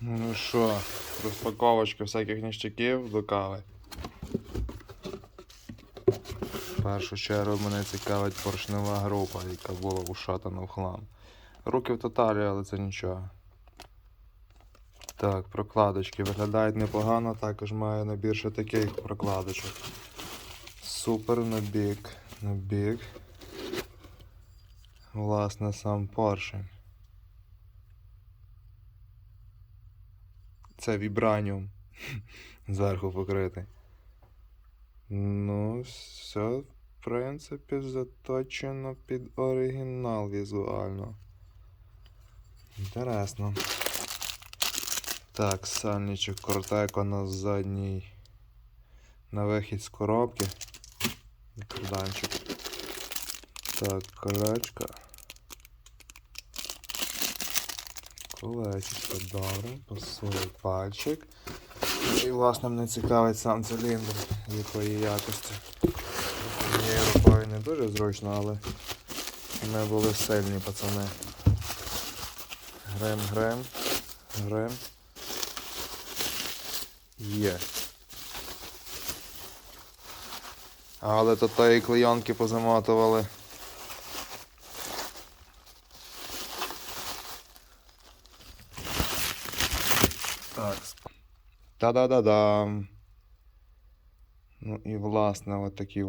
Ну що, розпаковочка всяких ніштяків до кави. В першу чергу мене цікавить поршнева група, яка була ушатана в хлам. Руки в тоталі, але це нічого. Так, прокладочки виглядають непогано, також маю набір ще таких прокладочок. Супер набіг. Набіг. Власне, сам поршень. Це вібраніум. Зверху покритий. Ну, все, в принципі, заточено під оригінал візуально. Інтересно. Так, сальничок Кортеко на задній. На вихід з коробки. Карданчик. Так, колечко. Колесечко, добре, пасує пальчик. І власне мене цікавить сам циліндр, якої якості. Моєю рукою не дуже зручно, але ми були сильні пацани. Грем, грем, грем. Є. Але то тої клейонки позамотували. Так. Та-да-да-дам. Ну і власне от такі